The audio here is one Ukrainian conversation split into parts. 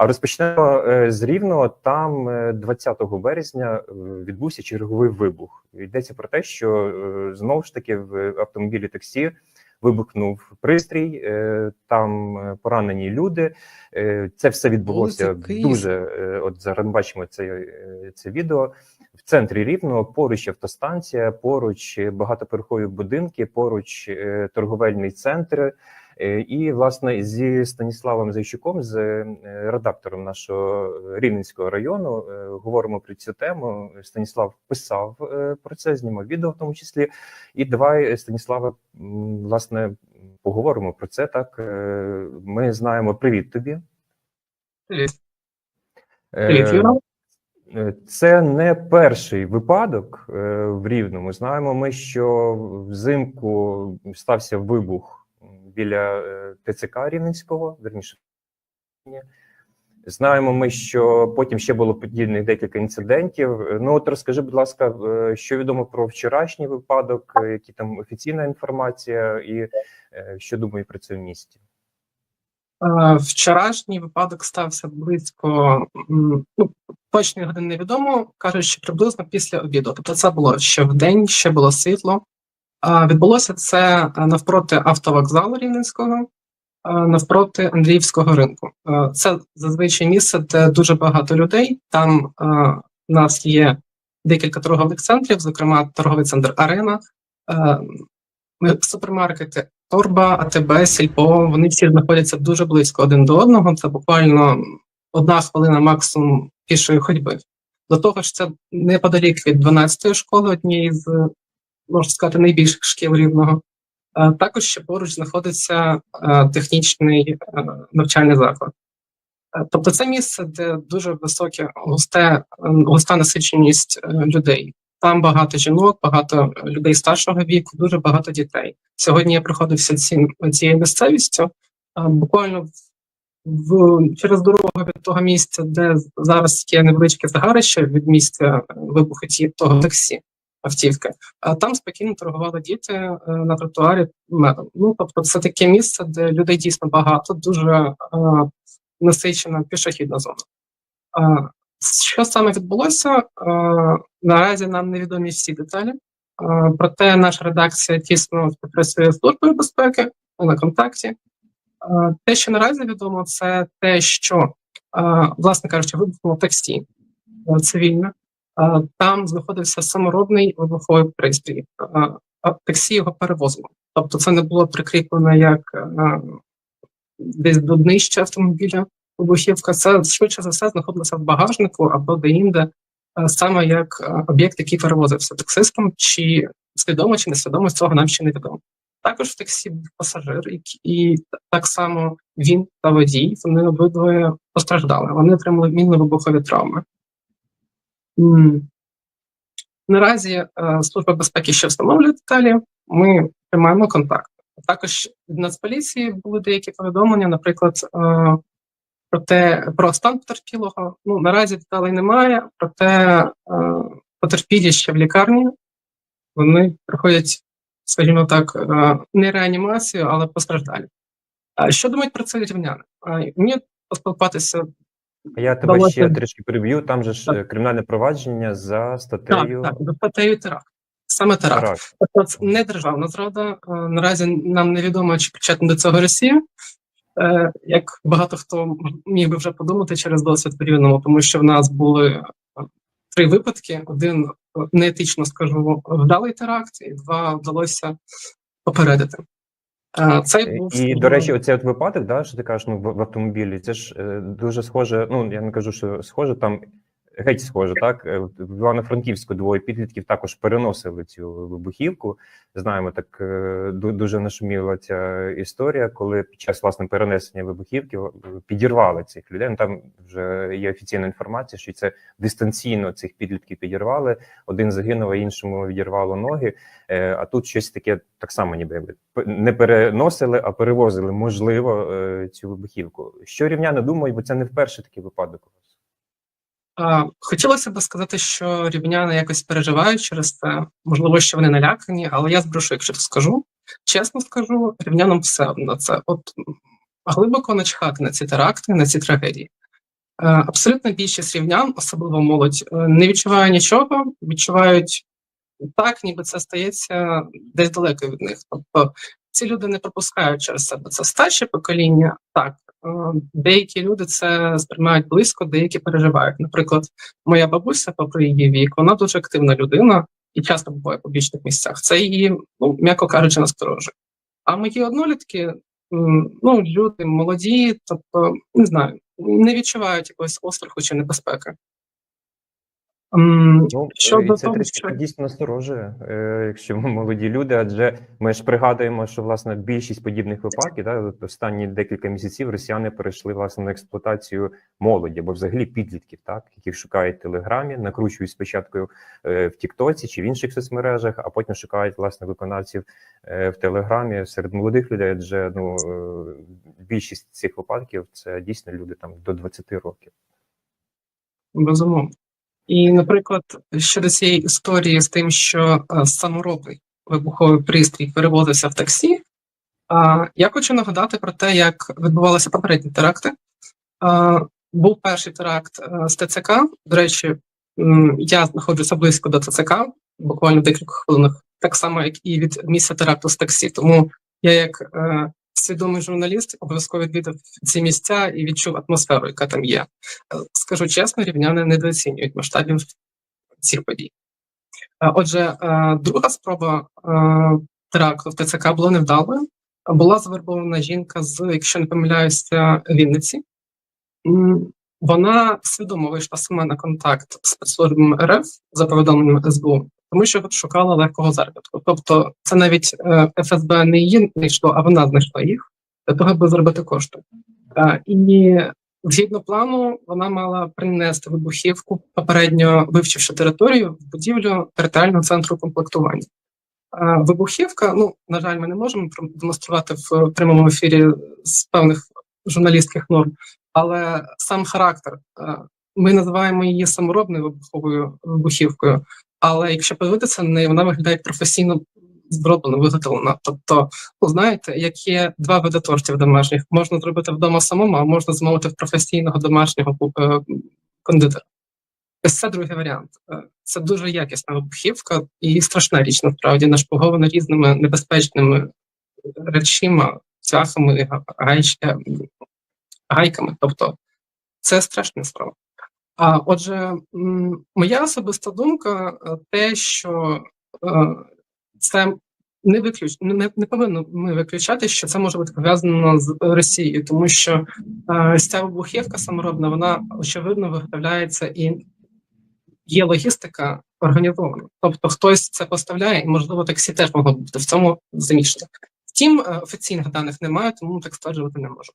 А розпочнемо е, з Рівного. Там е, 20 березня е, відбувся черговий вибух. Йдеться про те, що е, знову ж таки в автомобілі таксі вибухнув пристрій. е, Там е, поранені люди. Е, Це все відбулося Вулиця дуже. е, От зараз бачимо це, е, це відео. В центрі Рівного поруч автостанція, поруч багатоповерхові будинки, поруч е, торговельний центр. Е, І власне зі Станіславом Зайчуком, з е, редактором нашого Рівненського району, е, говоримо про цю тему. Станіслав писав е, про це, знімав відео в тому числі. І давай, Станіславе, власне, поговоримо про це. Так Е, ми знаємо. Привіт тобі. Привіт. Е, Привіт, Е, Це не перший випадок е, в Рівному. Знаємо ми, що взимку стався вибух біля е, ТЦК Рівненського, верніше. Знаємо ми, що потім ще було подібних декілька інцидентів. Ну от розкажи, будь ласка, е, що відомо про вчорашній випадок, е, які там офіційна інформація, і що думає про це в місті? Вчорашній випадок стався близько ну, точної години невідомо. кажуть, що приблизно після обіду. Тобто це було ще в день, ще було світло. Відбулося це е, навпроти автовокзалу Рівненського, е, навпроти Андріївського ринку. Е, Це зазвичай місце, де дуже багато людей. Там у нас є декілька торгових центрів, зокрема торговий центр Арена, супермаркети Торба, АТБ, Сільпо, вони всі знаходяться дуже близько один до одного. Це буквально одна хвилина максимум пішої ходьби. До того ж, це неподалік від 12-ї школи, однієї з, можна сказати, найбільших шкіл рівного. Е, Також ще поруч знаходиться е, технічний е, навчальний заклад. Тобто це місце, де дуже високе густе, е, густа насиченість людей. Там багато жінок, багато людей старшого віку, дуже багато дітей. Сьогодні я проходився ці, цією місцевістю. Буквально в- через дорогу від того місця, де зараз є невеличке загарище від місця вибуху того таксі автівки. А там спокійно торгували діти е, на тротуарі медом. Ну тобто, це таке місце, де людей дійсно багато, дуже е, насичена пішохідна зона. Що саме відбулося? Е, Наразі нам невідомі всі деталі. Проте наша редакція тісно співпрацює з службою безпеки на контакті. Те, що наразі відомо, це те, що, власне кажучи, вибухнуло таксі цивільне. Там знаходився саморобний вибуховий пристрій. Таксі його перевозило. Тобто, це не було прикріплено як е, десь до днища автомобіля вибухівка. Це швидше за все знаходилося в багажнику або де-інде, е, саме як е, об'єкт, який перевозився таксистом, чи свідомо чи несвідомо цього нам ще не відомо. Також в таксі був пасажир, і так само він та водій, вони обидвоє постраждали. Вони отримали мінно-вибухові травми. Наразі е, Служба безпеки ще встановлює деталі. Ми тримаємо контакт. Також від Нацполіції були деякі повідомлення, наприклад, е, про те, про стан потерпілого. Ну наразі деталей немає, проте е, потерпілі ще в лікарні. Вони проходять, скажімо так, не реанімацію, але постраждалі. Що думають про це рівняни? Мені поспілкуватися Я тебе Давайте. ще трішки переб'ю. Там же ж Так. е, кримінальне провадження за статтею так, за статтею теракт. Саме теракт. теракт. Тобто це не державна зрада. Е, Наразі нам невідомо, чи причетна до цього Росія. Е, Як багато хто міг би вже подумати через досвід Рівному, тому що в нас були три випадки: один неетично скажу вдалий теракт, і два вдалося попередити. Е, Цей був І, до речі, оцей от випадок, да, що ти кажеш, ну, в, в автомобілі, це ж е, дуже схоже. Ну я не кажу, що схоже, там геть схоже, так Е, в Івано-Франківську двоє підлітків також переносили цю вибухівку. Знаємо, так е, дуже нашуміла ця історія, коли під час власне перенесення вибухівки підірвали цих людей. Ну, там вже є офіційна інформація, що це дистанційно цих підлітків підірвали. Один загинув, а іншому відірвало ноги. Е, А тут щось таке так само, ніби не переносили, а перевозили, можливо, цю вибухівку. Що рівняни думають, бо це не вперше такий випадок Хотілося б сказати, що рівняни якось переживають через це. Можливо, що вони налякані, але я зброшу, якщо скажу. Чесно скажу, рівнянам все одно це. От глибоко начхати на ці теракти, на ці трагедії. Абсолютна більшість рівнян, особливо молодь, е, не відчуває нічого, відчувають так, ніби це стається десь далеко від них. Тобто ці люди не пропускають через себе. Це старше покоління. Так, е, деякі люди це сприймають близько, деякі переживають. Наприклад, моя бабуся, попри її вік, вона дуже активна людина і часто буває в публічних місцях. Це її, ну м'яко кажучи, насторожує. А мої однолітки, ну люди молоді, тобто не знаю, не відчувають якогось остраху чи небезпеки. Ну, і це того, трішки що- дійсно насторожує, е, якщо ми молоді люди, адже ми ж пригадуємо, що власне більшість подібних випадків, да, останні декілька місяців росіяни перейшли власне на експлуатацію молоді або взагалі підлітків, так яких шукають в телеграмі, накручують спочатку е, в Тіктоці чи в інших соцмережах, а потім шукають власне виконавців е, в телеграмі серед молодих людей. Адже ну більшість цих випадків це дійсно люди там до 20 років. Безумовно. І, наприклад, щодо цієї історії з тим, що е, саморобний вибуховий пристрій перевозився в таксі, я хочу нагадати про те, як відбувалися попередні теракти. Був перший теракт е, з ТЦК. До речі, я знаходжуся близько до ТЦК, буквально декілька хвилинах, так само, як і від місця теракту з таксі. Тому я, як е, свідомий журналіст, обов'язково відвідав ці місця і відчув атмосферу, яка там є. Е, Скажу чесно, рівняни недооцінюють масштабів цих подій. Е, Отже, е, друга спроба теракту в ТЦК була невдалою. Була завербована жінка з, якщо не помиляюся, Вінниці. Вона свідомо вийшла сама на контакт з спецслужбами РФ за повідомленням СБУ, тому що шукала легкого заробітку. Тобто, це навіть е, ФСБ не її знайшло, а вона знайшла їх для того, аби заробити кошти. Е, І згідно плану, вона мала принести вибухівку, попередньо вивчивши територію в будівлю територіального центру комплектування. Е, Вибухівка, ну на жаль, ми не можемо продемонструвати в прямому ефірі з певних журналістських норм, але сам характер. Ми називаємо її саморобною вибуховою вибухівкою. Але якщо подивитися на неї, вона виглядає як професійно зроблена, виготовлена. Тобто, ну знаєте, як є два види тортів домашніх, можна зробити вдома самому, а можна замовити в професійного домашнього е, кондитера. Ось це другий варіант. Е, Це дуже якісна вибухівка і страшна річ, насправді, нашпигована різними небезпечними речима, цвяхами, гайками. Тобто, це страшна справа. Отже, моя особиста думка е, те, що е, це не виключ... не, не повинно ми виключати, що це може бути пов'язано з Росією, тому що е, ця вибухівка саморобна, вона очевидно виготовляється і є логістика організована. Тобто хтось це поставляє, і можливо таксі теж могло бути в цьому замішано. Втім, офіційних даних немає, тому так стверджувати не можу.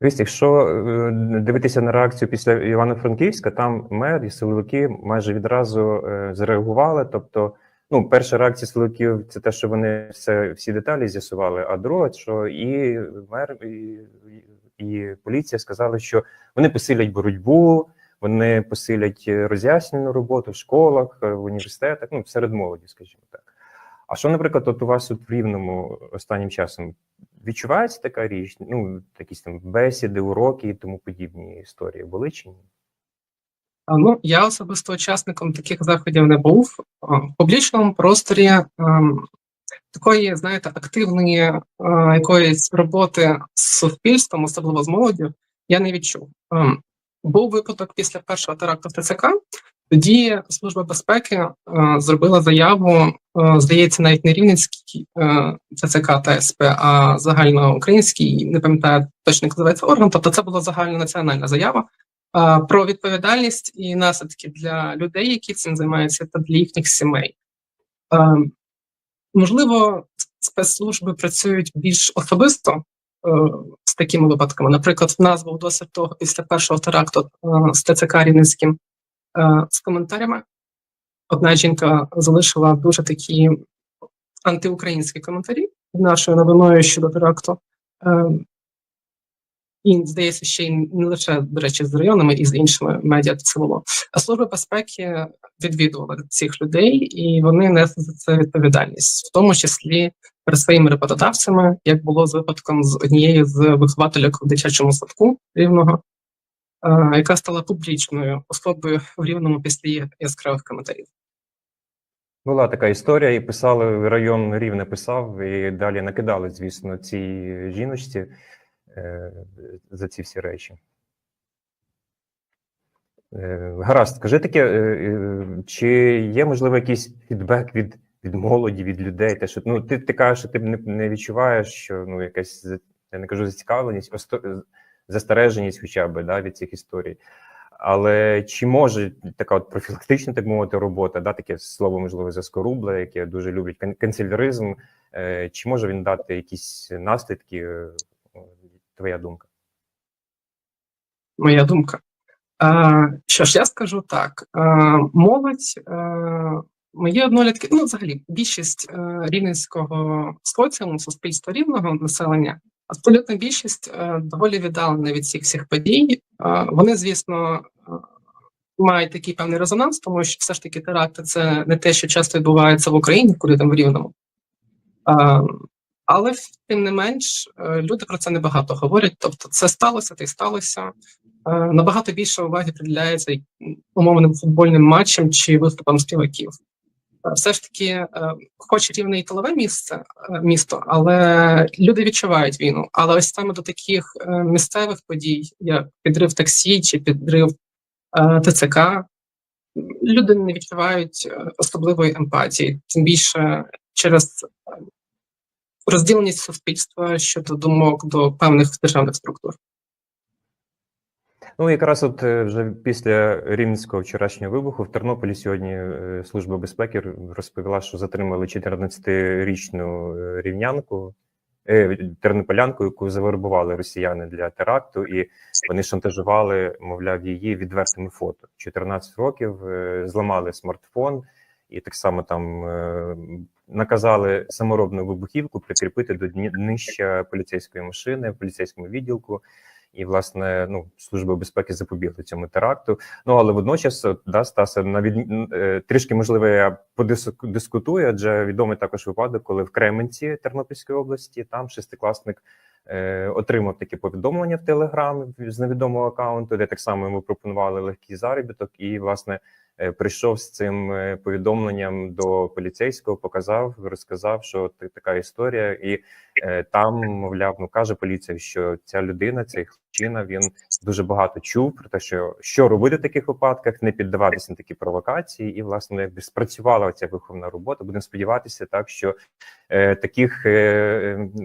Дивіться, якщо е, дивитися на реакцію після Івано-Франківська, там мер і силовики майже відразу е, зреагували. Тобто, ну, перша реакція силовиків це те, що вони все всі деталі з'ясували. А друга, що і мер, і, і поліція сказали, що вони посилять боротьбу, вони посилять роз'яснювальну роботу в школах, е, в університетах, ну серед молоді, скажімо так. А що, наприклад, от у вас от в рівному останнім часом відчувається така річ? Ну, якісь там бесіди, уроки і тому подібні історії були чи ні? Ну, я особисто учасником таких заходів не був. В публічному просторі ем, такої, знаєте, активної е, якоїсь роботи з суспільством, особливо з молоддю, я не відчув. Ем, Був випадок після першого теракту в ТЦК. Тоді Служба безпеки е, зробила заяву, е, здається, навіть не Рівненський е, ТЦК та СП, а загальноукраїнський, не пам'ятаю точно як називається орган. Тобто це була загальнонаціональна заява про відповідальність і наслідки для людей, які цим займаються, та для їхніх сімей. Можливо, спецслужби працюють більш особисто з такими випадками. Наприклад, в нас був досвід того після першого теракту з ТЦК Рівненським з коментарями. Одна жінка залишила дуже такі антиукраїнські коментарі під нашою новиною щодо теракту. Е, і, здається, ще й не лише, до речі, з районами і з іншими медіа це було. А служба безпеки відвідувала цих людей, і вони несли за це відповідальність, в тому числі перед своїми роботодавцями, як було з випадком з однією з виховательок в дитячому садку рівного. Яка стала публічною особою в рівному після яскравих коментарів. Була така історія, і писали район Рівне писав, і далі накидали, звісно, цій жіночці е, за ці всі речі. Е, гаразд, скажи таке, е, е, чи є можливо якийсь фідбек від, від молоді, від людей? Те, що ну ти, ти кажеш, що ти не, не відчуваєш, що ну якась я не кажу зацікавленість, застереженість, хоча б да, від цих історій. Але чи може така от профілактична, так мовити, робота, да, таке слово, можливо, заскорубле, яке дуже люблять канцеляризм, е, чи може він дати якісь наслідки? е, Твоя думка? моя думка. Е, що ж, я скажу так: е, молодь, е, мої однолітки, ну, взагалі, більшість е, рівненського соціуму, суспільства рівного населення, абсолютна більшість е, доволі віддалена від цих всіх подій. Е, вони, звісно, е, мають такий певний резонанс, тому що все ж таки теракти це не те, що часто відбувається в Україні, куди там в рівному. Але тим не менш, люди про це небагато говорять. Тобто, це сталося, та й сталося. Набагато більше уваги приділяється умовним футбольним матчам чи виступам співаків. Все ж таки, е, хоч рівне і тилове місце е, місто, але люди відчувають війну. Але ось саме до таких е, місцевих подій, як підрив таксі чи підрив ТЦК, люди не відчувають особливої емпатії, тим більше через розділеність суспільства щодо думок до певних державних структур. Ну, якраз от е, вже після рівненського вчорашнього вибуху в Тернополі сьогодні е, Служба безпеки розповіла, що затримали 14-річну е, рівнянку, тернополянку, яку завербували росіяни для теракту, і вони шантажували, мовляв, її відвертими фото. 14 років зламали смартфон, і так само там наказали саморобну вибухівку прикріпити до днища поліцейської машини в поліцейському відділку. І власне ну служба безпеки запобігла цьому теракту. Ну але водночас да, Стаса на від... е, трішки можливо я подискутую, адже відомий також випадок, коли в Кременці Тернопільської області там шестикласник е, отримав таке повідомлення в Телеграм з невідомого аккаунту, де так само йому пропонували легкий заробіток, і власне е, прийшов з цим повідомленням до поліцейського, показав, розказав, що така історія, і там, мовляв, ну каже поліція, що ця людина, цей хлопчина, він дуже багато чув про те, що що робити в таких випадках, не піддаватися на такі провокації, і власне якби спрацювала ця виховна робота. Будемо сподіватися, так що е, таких е,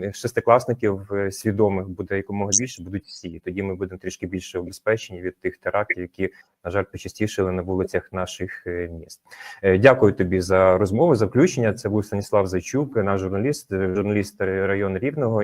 е, шестикласників е, свідомих буде якомога більше, будуть всі. Тоді ми будемо трішки більше обезпечені від тих терактів, які на жаль почастішили на вулицях наших е, міст. Е, Дякую тобі за розмову, за включення. Це був Станіслав Зайчук, наш журналіст, е, журналіст району Рівного.